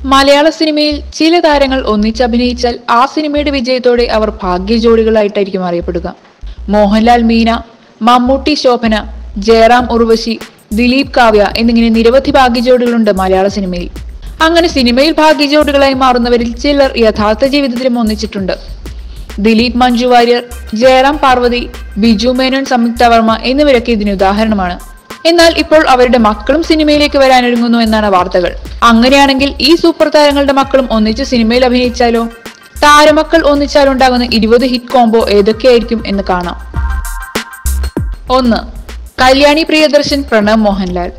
മലയാള സിനിമയിൽ ചില താരങ്ങൾ ഒന്നിച്ചഭിനയിച്ചാൽ ആ സിനിമയുടെ വിജയത്തോടെ അവർ ഭാഗ്യ ജോഡികളായിട്ടായിരിക്കും അറിയപ്പെടുക. മോഹൻലാൽ മീന മമ്മൂട്ടി ശോഭന ജയറാം ഉർവശി ദിലീപ് കാവ്യ എന്നിങ്ങനെ നിരവധി ഭാഗ്യ ജോഡികളുണ്ട് മലയാള സിനിമയിൽ. അങ്ങനെ സിനിമയിൽ ഭാഗ്യ ജോഡികളായി മാറുന്നവരിൽ ചിലർ യഥാർത്ഥ ജീവിതത്തിലും ഒന്നിച്ചിട്ടുണ്ട്. ദിലീപ് മഞ്ജു വാര്യർ ജയറാം പാർവതി ബിജു മേനോൻ സംയുക്ത വർമ്മ എന്നിവരൊക്കെ ഇതിന് ഉദാഹരണമാണ്. എന്നാൽ ഇപ്പോൾ അവരുടെ മക്കളും സിനിമയിലേക്ക് വരാനൊരുങ്ങുന്നു എന്നാണ് വാർത്തകൾ. അങ്ങനെയാണെങ്കിൽ ഈ സൂപ്പർ താരങ്ങളുടെ മക്കളും ഒന്നിച്ച് സിനിമയിൽ അഭിനയിച്ചാലോ? താരമക്കൾ ഒന്നിച്ചാലുണ്ടാകുന്ന ഇരുപത് ഹിറ്റ് കോംബോ ഏതൊക്കെയായിരിക്കും എന്ന് കാണാം. ഒന്ന് കല്യാണി പ്രിയദർശൻ പ്രണവ് മോഹൻലാൽ.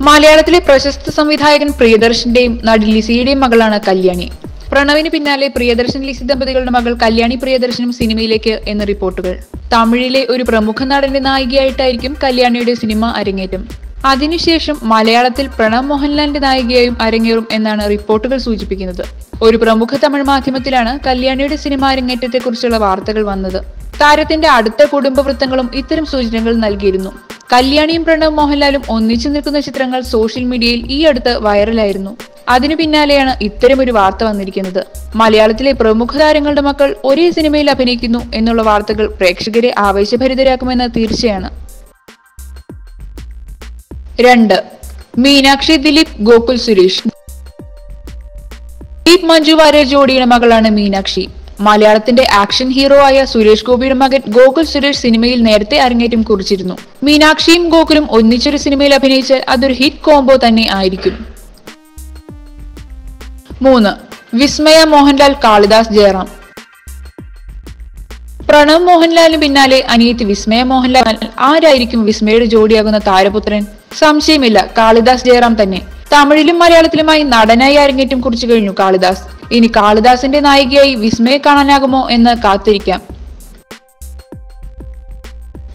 മലയാളത്തിലെ പ്രശസ്ത സംവിധായകൻ പ്രിയദർശന്റെയും നടി ലിസിയുടെയും മകളാണ് കല്യാണി. പ്രണവിന് പിന്നാലെ പ്രിയദർശൻ ലിസി ദമ്പതികളുടെ മകൾ കല്യാണി പ്രിയദർശനും സിനിമയിലേക്ക് എന്ന റിപ്പോർട്ടുകൾ. തമിഴിലെ ഒരു പ്രമുഖ നടന്റെ നായികയായിട്ടായിരിക്കും കല്യാണിയുടെ സിനിമ അരങ്ങേറ്റം. അതിനുശേഷം മലയാളത്തിൽ പ്രണവ് മോഹൻലാലിന്റെ നായികയായും അരങ്ങേറും എന്നാണ് റിപ്പോർട്ടുകൾ സൂചിപ്പിക്കുന്നത്. ഒരു പ്രമുഖ തമിഴ് മാധ്യമത്തിലാണ് കല്യാണിയുടെ സിനിമ അരങ്ങേറ്റത്തെക്കുറിച്ചുള്ള വാർത്തകൾ വന്നത്. താരത്തിന്റെ അടുത്ത കുടുംബ വൃത്തങ്ങളും ഇത്തരം സൂചനകൾ നൽകിയിരുന്നു. കല്യാണിയും പ്രണവ് മോഹൻലാലും ഒന്നിച്ചു നിൽക്കുന്ന ചിത്രങ്ങൾ സോഷ്യൽ മീഡിയയിൽ ഈ അടുത്ത് വൈറലായിരുന്നു. അതിനു പിന്നാലെയാണ് ഇത്തരമൊരു വാർത്ത വന്നിരിക്കുന്നത്. മലയാളത്തിലെ പ്രമുഖ താരങ്ങളുടെ മക്കൾ ഒരേ സിനിമയിൽ അഭിനയിക്കുന്നു എന്നുള്ള വാർത്തകൾ പ്രേക്ഷകരെ ആവേശഭരിതരാക്കുമെന്ന് തീർച്ചയാണ്. രണ്ട്. മീനാക്ഷി ദിലീപ് ഗോകുൽ സുരേഷ്. ദിലീപ് മഞ്ജു വാര്യർ ജോഡിയുടെ മകളാണ് മീനാക്ഷി. മലയാളത്തിന്റെ ആക്ഷൻ ഹീറോ ആയ സുരേഷ് ഗോപിയുടെ മകൻ ഗോകുൽ സുരേഷ് സിനിമയിൽ നേരത്തെ അരങ്ങേറ്റം കുറിച്ചിരുന്നു. മീനാക്ഷിയും ഗോകുലും ഒന്നിച്ചൊരു സിനിമയിൽ അഭിനയിച്ചാൽ അതൊരു ഹിറ്റ് കോംബോ തന്നെ ആയിരിക്കും. മൂന്ന്. വിസ്മയ മോഹൻലാൽ കാളിദാസ് ജയറാം. പ്രണവ് മോഹൻലാലിന് പിന്നാലെ അനിയത്തി വിസ്മയ മോഹൻലാൽ. ആരായിരിക്കും വിസ്മയുടെ ജോഡിയാകുന്ന താരപുത്രൻ? സംശയമില്ല. കാളിദാസ് ജയറാം തന്നെ. തമിഴിലും മലയാളത്തിലുമായി നടനായി അരങ്ങേറ്റം കുറിച്ചു കഴിഞ്ഞു കാളിദാസ്. ഇനി കാളിദാസിന്റെ നായികയായി വിസ്മയെ കാണാനാകുമോ എന്ന് കാത്തിരിക്കാം.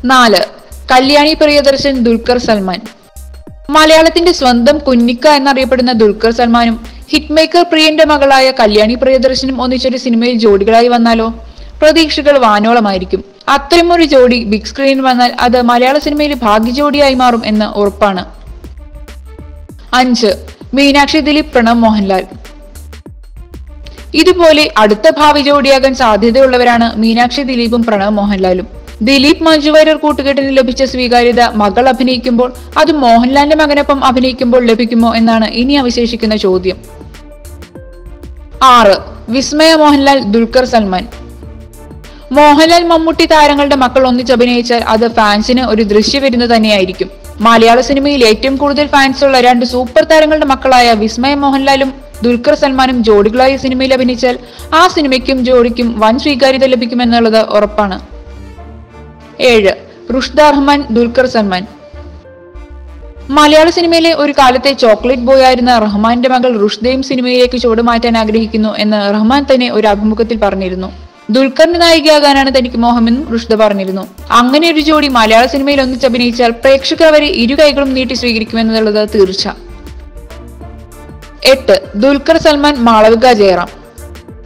നാല്. കല്യാണി പ്രിയദർശൻ ദുൽഖർ സൽമാൻ. മലയാളത്തിന്റെ സ്വന്തം കുഞ്ഞിക്ക എന്നറിയപ്പെടുന്ന ദുൽഖർ സൽമാനും ഹിറ്റ് മേക്കർ പ്രിയന്റെ മകളായ കല്യാണി പ്രിയദർശനും ഒന്നിച്ചൊരു സിനിമയിൽ ജോഡികളായി വന്നാലോ? പ്രതീക്ഷകൾ വാനോളമായിരിക്കും. അത്തരമൊരു ജോഡി ബിഗ് സ്ക്രീനിൽ വന്നാൽ അത് മലയാള സിനിമയിൽ ഭാഗ്യ ജോഡിയായി മാറും എന്ന് ഉറപ്പാണ്. അഞ്ച്. മീനാക്ഷി ദിലീപ് പ്രണവ് മോഹൻലാൽ. ഇതുപോലെ അടുത്ത ഭാവി ജോഡിയാകാൻ സാധ്യതയുള്ളവരാണ് മീനാക്ഷി ദിലീപും പ്രണവ് മോഹൻലാലും. ദിലീപ് മഞ്ജു വാര്യർ കൂട്ടുകെട്ടിന് ലഭിച്ച സ്വീകാര്യത മകൾ അഭിനയിക്കുമ്പോൾ അത് മോഹൻലാലിന്റെ മകനൊപ്പം അഭിനയിക്കുമ്പോൾ ലഭിക്കുമോ എന്നാണ് ഇനി അവശേഷിക്കുന്ന ചോദ്യം. ആറ്. വിസ്മയ മോഹൻലാൽ ദുൽഖർ സൽമാൻ. മോഹൻലാൽ മമ്മൂട്ടി താരങ്ങളുടെ മക്കൾ ഒന്നിച്ച് അഭിനയിച്ചാൽ അത് ഫാൻസിന് ഒരു ദൃശ്യവിരുന്ന് തന്നെയായിരിക്കും. മലയാള സിനിമയിൽ ഏറ്റവും കൂടുതൽ ഫാൻസ് ഉള്ള രണ്ട് സൂപ്പർ താരങ്ങളുടെ മക്കളായ വിസ്മയ മോഹൻലാലും ദുൽഖർ സൽമാനും ജോഡികളായ സിനിമയിൽ അഭിനയിച്ചാൽ ആ സിനിമയ്ക്കും ജോഡിക്കും വൻ സ്വീകാര്യത ലഭിക്കുമെന്നുള്ളത് ഉറപ്പാണ്. ഏഴ്. റുഷ്ദ റഹ്മാൻ ദുൽഖർ സൽമാൻ. മലയാള സിനിമയിലെ ഒരു കാലത്തെ ചോക്ലേറ്റ് ബോയ് ആയിരുന്ന റഹ്മാന്റെ മകൾ റുഷ്ദയും സിനിമയിലേക്ക് ചുവടുമാറ്റാൻ ആഗ്രഹിക്കുന്നു എന്ന് റഹ്മാൻ തന്നെ ഒരു അഭിമുഖത്തിൽ പറഞ്ഞിരുന്നു. ദുൽഖറിന്റെ നായികയാകാനാണ് തനിക്ക് മോഹമെന്നും റുഷ്ദ പറഞ്ഞിരുന്നു. അങ്ങനെ ഒരു ജോഡി മലയാള സിനിമയിൽ ഒന്നിച്ച് അഭിനയിച്ചാൽ പ്രേക്ഷകർ അവരെ ഇരു കൈകളും നീട്ടി സ്വീകരിക്കുമെന്നുള്ളത് തീർച്ച. എട്ട്. ദുൽഖർ സൽമാൻ മാളവിക ജയറാം.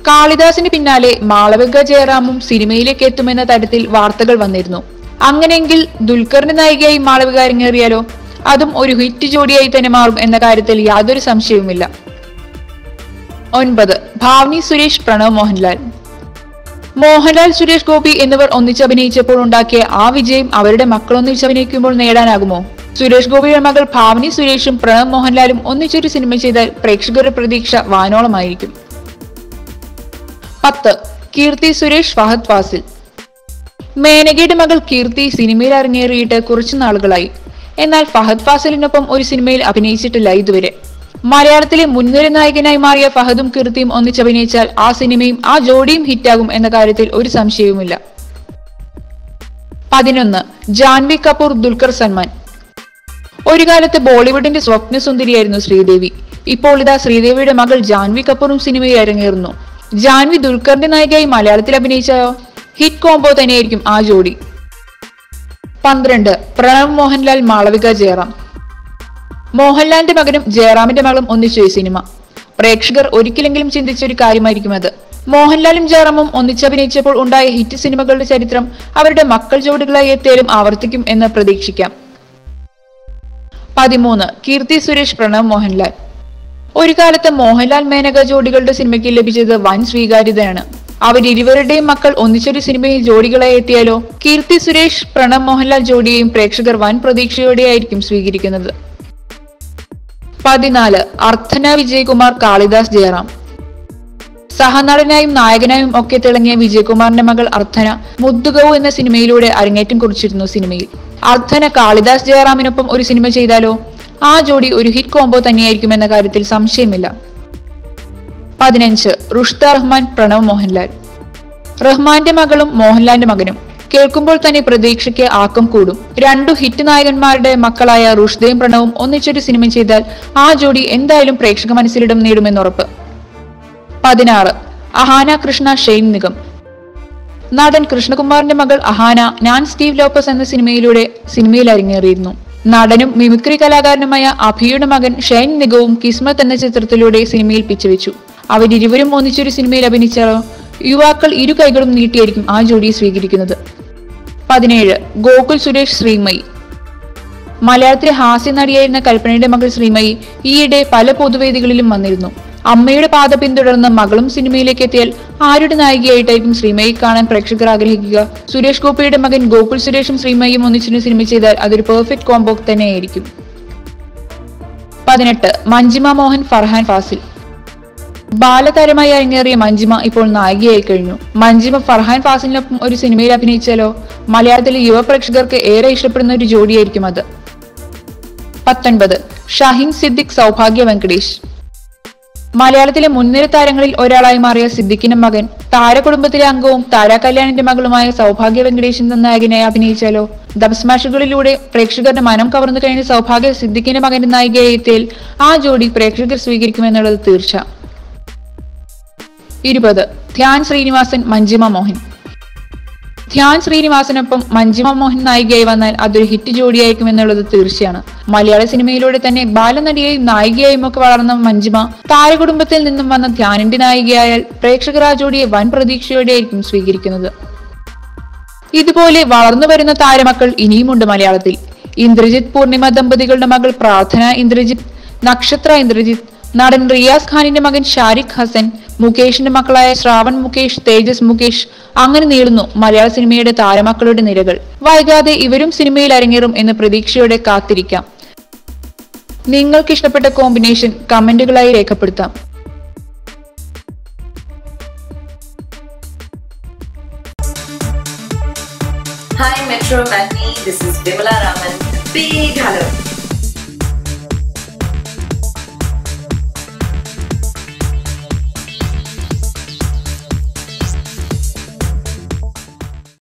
കാളിദാസിന് പിന്നാലെ മാളവിക ജയറാമും സിനിമയിലേക്ക് എത്തുമെന്ന തരത്തിൽ വാർത്തകൾ വന്നിരുന്നു. അങ്ങനെയെങ്കിൽ ദുൽഖറിന്റെ നായികയായി മാളവിക അരങ്ങേറിയാലോ? അതും ഒരു ഹിറ്റ് ജോഡിയായി തന്നെ മാറും എന്ന കാര്യത്തിൽ യാതൊരു സംശയവുമില്ല. ഒൻപത്. ഭാവ്നി സുരേഷ് പ്രണവ് മോഹൻലാൽ. മോഹൻലാൽ സുരേഷ് ഗോപി എന്നിവർ ഒന്നിച്ചഭിനയിച്ചപ്പോൾ ഉണ്ടാക്കിയ ആ വിജയം അവരുടെ മക്കൾ ഒന്നിച്ചഭിനയിക്കുമ്പോൾ നേടാനാകുമോ? സുരേഷ് ഗോപിയുടെ മകൾ ഭാവനി സുരേഷും പ്രണവ് മോഹൻലാലും ഒന്നിച്ചൊരു സിനിമ ചെയ്താൽ പ്രേക്ഷകരുടെ പ്രതീക്ഷ വാനോളമായിരിക്കും. പത്ത്. കീർത്തി സുരേഷ് ഫഹദ് ഫാസിൽ മേനകയുടെ മകൾ കീർത്തി സിനിമയിൽ അരങ്ങേറിയിട്ട് കുറച്ചു നാളുകളായി. എന്നാൽ ഫഹദ് ഫാസിലിനൊപ്പം ഒരു സിനിമയിൽ അഭിനയിച്ചിട്ടില്ല ഇതുവരെ. മലയാളത്തിലെ മുൻനിര നായകനായി മാറിയ ഫഹദും കീർത്തിയും ഒന്നിച്ചഭിനയിച്ചാൽ ആ സിനിമയും ആ ജോഡിയും ഹിറ്റാകും എന്ന കാര്യത്തിൽ ഒരു സംശയവുമില്ല. പതിനൊന്ന്. ജാൻവി കപൂർ ദുൽഖർ സൽമാൻ. ഒരു കാലത്ത് ബോളിവുഡിന്റെ സ്വപ്ന സുന്ദരിയായിരുന്നു ശ്രീദേവി. ഇപ്പോൾ ഇതാ ശ്രീദേവിയുടെ മകൾ ജാൻവി കപൂറും സിനിമയിൽ അരങ്ങേറുന്നു. ജാൻവി ദുൽഖറിന്റെ നായികയായി മലയാളത്തിൽ അഭിനയിച്ചായോ? ഹിറ്റ് കോംബോ തന്നെയായിരിക്കും ആ ജോഡി. പന്ത്രണ്ട് പ്രണവ് മോഹൻലാൽ മാളവിക ജയറാം. മോഹൻലാലിന്റെ മകനും ജയറാമിന്റെ മകളും ഒന്നിച്ചു ഈ സിനിമ. പ്രേക്ഷകർ ഒരിക്കലെങ്കിലും ചിന്തിച്ച ഒരു കാര്യമായിരിക്കും അത്. മോഹൻലാലും ജയറാമും ഒന്നിച്ചഭിനയിച്ചപ്പോൾ ഉണ്ടായ ഹിറ്റ് സിനിമകളുടെ ചരിത്രം അവരുടെ മക്കൾ ജോഡികളായി എത്തിയാലും ആവർത്തിക്കും എന്ന് പ്രതീക്ഷിക്കാം. പതിമൂന്ന് കീർത്തി സുരേഷ് പ്രണവ് മോഹൻലാൽ. ഒരു കാലത്ത് മോഹൻലാൽ മേനക ജോഡികളുടെ സിനിമയ്ക്ക് ലഭിച്ചത് വൻ സ്വീകാര്യതയാണ്. അവരിരുവരുടെയും മക്കൾ ഒന്നിച്ചൊരു സിനിമയിൽ ജോഡികളായി എത്തിയാലോ? കീർത്തി സുരേഷ് പ്രണവ് മോഹൻലാൽ ജോഡിയെയും പ്രേക്ഷകർ വൻ പ്രതീക്ഷയോടെയായിരിക്കും സ്വീകരിക്കുന്നത്. പതിനാല് അർത്ഥന വിജയകുമാർ കാളിദാസ് ജയറാം. സഹനടനായും നായകനായും ഒക്കെ തിളങ്ങിയ വിജയകുമാറിന്റെ മകൾ അർത്ഥന മുദ്ദുഗൌ എന്ന സിനിമയിലൂടെ അരങ്ങേറ്റം കുറിച്ചിരുന്നു സിനിമയിൽ. അർത്ഥന കാളിദാസ് ജയറാമിനൊപ്പം ഒരു സിനിമ ചെയ്താലോ? ആ ജോഡി ഒരു ഹിറ്റ് കോംബോ തന്നെയായിരിക്കുമെന്ന കാര്യത്തിൽ സംശയമില്ല. പതിനഞ്ച് റുഷ്ത റഹ്മാൻ പ്രണവ് മോഹൻലാൽ. റഹ്മാന്റെ മകളും മോഹൻലാലിന്റെ മകനും. കേൾക്കുമ്പോൾ തന്നെ പ്രതീക്ഷയ്ക്ക് ആക്കം കൂടും. രണ്ടു ഹിറ്റ് നായകന്മാരുടെ മക്കളായ റുഷ്ദയും പ്രണവും ഒന്നിച്ചൊരു സിനിമ ചെയ്താൽ ആ ജോഡി എന്തായാലും പ്രേക്ഷക മനസ്സിലിടം നേടുമെന്നുറപ്പ്. പതിനാറ് അഹാന കൃഷ്ണ ഷെയ്ൻ നിഗം. നടൻ കൃഷ്ണകുമാറിന്റെ മകൾ അഹാന ഞാൻ സ്റ്റീവ് ലോപ്പസ് എന്ന സിനിമയിലൂടെ സിനിമയിൽ അരങ്ങേറിയിരുന്നു. നടനും മിമിക്രി കലാകാരനുമായ അഭിയുടെ മകൻ ഷെയ്ൻ നിഗവും കിസ്മത്ത് എന്ന ചിത്രത്തിലൂടെ സിനിമയിൽ പിച്ചവെച്ചു. അവരിരുവരും ഒന്നിച്ചൊരു സിനിമയിൽ അഭിനയിച്ചാലോ യുവാക്കൾ ഇരു കൈകളും നീട്ടിയായിരിക്കും ആ ജോഡിയെ സ്വീകരിക്കുന്നത്. പതിനേഴ് ഗോകുൽ സുരേഷ് ശ്രീമയി. മലയാളത്തിലെ ഹാസ്യ നടിയായിരുന്ന കൽപ്പനയുടെ മകൾ ശ്രീമയി ഈയിടെ പല പൊതുവേദികളിലും വന്നിരുന്നു. അമ്മയുടെ പാത പിന്തുടർന്ന് മകളും സിനിമയിലേക്ക് എത്തിയാൽ ആരുടെ നായികയായിട്ടായിരിക്കും ശ്രീമയെ കാണാൻ പ്രേക്ഷകർ ആഗ്രഹിക്കുക? സുരേഷ് ഗോപിയുടെ മകൻ ഗോകുൽ സുരേഷും ശ്രീമയും ഒന്നിച്ചിന് സിനിമ ചെയ്താൽ അതൊരു പെർഫെക്റ്റ് കോംബോ തന്നെയായിരിക്കും. പതിനെട്ട്. മഞ്ജിമ മോഹൻ ഫർഹാൻ ഫാസിൽ. ബാലതാരമായി അരങ്ങേറിയ മഞ്ജിമ ഇപ്പോൾ നായികയായി കഴിഞ്ഞു. മഞ്ജിമ ഫർഹാൻ ഫാസിലിനൊപ്പം ഒരു സിനിമയിൽ അഭിനയിച്ചാലോ? മലയാളത്തിലെ യുവ പ്രേക്ഷകർക്ക് ഏറെ ഇഷ്ടപ്പെടുന്ന ഒരു ജോഡിയായിരിക്കും അത്. പത്തൊൻപത്. ഷാഹിൻ സിദ്ദിഖ് സൗഭാഗ്യ വെങ്കടേഷ്. മലയാളത്തിലെ മുൻനിര താരങ്ങളിൽ ഒരാളായി മാറിയ സിദ്ദിഖിന്റെ മകൻ താരകുടുംബത്തിലെ അംഗവും താര കല്യാണിന്റെ മകളുമായ സൗഭാഗ്യ വെങ്കടേഷൻ എന്ന നായകനായി അഭിനയിച്ചാലോ? ദബ്സ്മാഷുകളിലൂടെ പ്രേക്ഷകരുടെ മനം കവർന്നു കഴിഞ്ഞ സൗഭാഗ്യ സിദ്ദിഖിന്റെ മകന്റെ എത്തിയാൽ ആ ജോഡി പ്രേക്ഷകർ സ്വീകരിക്കുമെന്നുള്ളത് തീർച്ച. ഇരുപത്. ധ്യാൻ ശ്രീനിവാസൻ മഞ്ജിമ മോഹൻ. ധ്യാൻ ശ്രീനിവാസനൊപ്പം മഞ്ജിമ മോഹൻ നായികയായി വന്നാൽ അതൊരു ഹിറ്റ് ജോഡിയായിരിക്കും എന്നുള്ളത് തീർച്ചയാണ്. മലയാള സിനിമയിലൂടെ തന്നെ ബാലനടിയായും നായികയായും ഒക്കെ വളർന്ന മഞ്ജിമ താരകുടുംബത്തിൽ നിന്നും വന്ന ധ്യാനിന്റെ നായികയായാൽ പ്രേക്ഷകർ ആ ജോഡിയെ വൻ പ്രതീക്ഷയോടെയായിരിക്കും സ്വീകരിക്കുന്നത്. ഇതുപോലെ വളർന്നു വരുന്ന താരമക്കൾ ഇനിയുമുണ്ട് മലയാളത്തിൽ. ഇന്ദ്രജിത് പൂർണിമ ദമ്പതികളുടെ മകൾ പ്രാർത്ഥന ഇന്ദ്രജിത് നക്ഷത്ര ഇന്ദ്രജിത് നടൻ റിയാസ് ഖാനിന്റെ മകൻ ഷാരിഖ് ഹസൻ മുകേഷിന്റെ മക്കളായ ശ്രാവൺ മുകേഷ് തേജസ് മുകേഷ് അങ്ങനെ നീളുന്നു മലയാള സിനിമയുടെ താരമക്കളുടെ നിരകൾ വൈകാതെ ഇവരും സിനിമയിൽ അരങ്ങേറും എന്ന് പ്രതീക്ഷയോടെ കാത്തിരിക്കാം നിങ്ങൾക്ക് ഇഷ്ടപ്പെട്ട കോമ്പിനേഷൻ കമന്റുകളായി രേഖപ്പെടുത്താം Hi Metro Matinee, this is Vimala Raman. Big hello.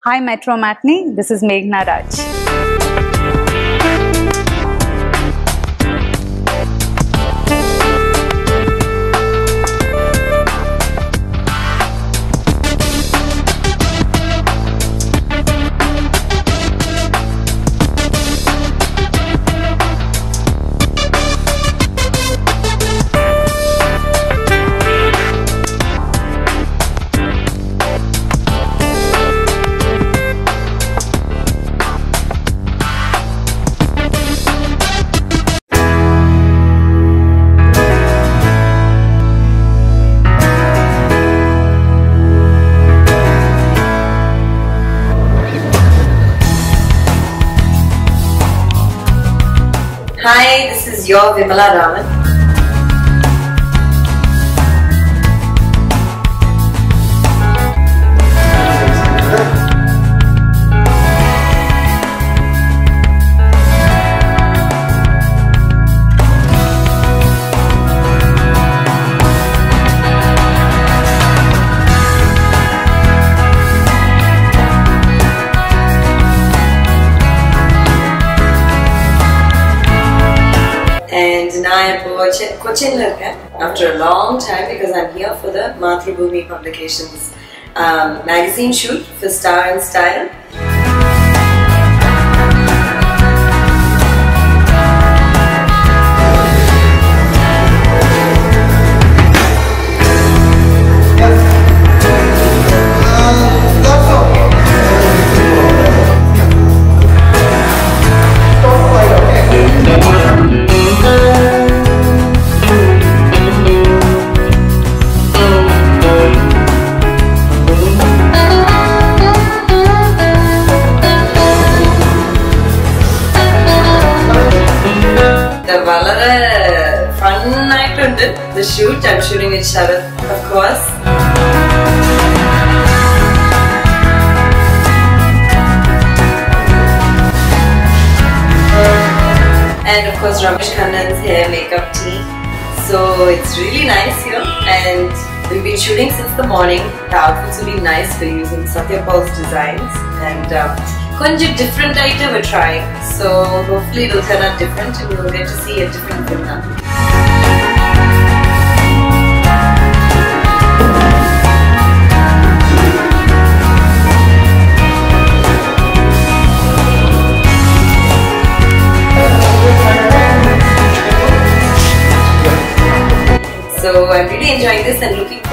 Hi Metro Matinee, this is Meghna Raj. Hi, this is your Vimala Raman. after a long time because I'm here for the Matribhumi Publications um, magazine shoot for Star and Style. Shooting with Sharad of course and of course Ramesh Khanna's hair makeup team. So it's really nice here and we've been shooting since the morning. The outfits will be nice. We're using Satya Paul's designs and um, konja different item we're trying. So hopefully it'll turn out different and we'll get to see a different Vinna.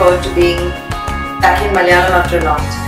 Forward to being back in Malayalam after a long time.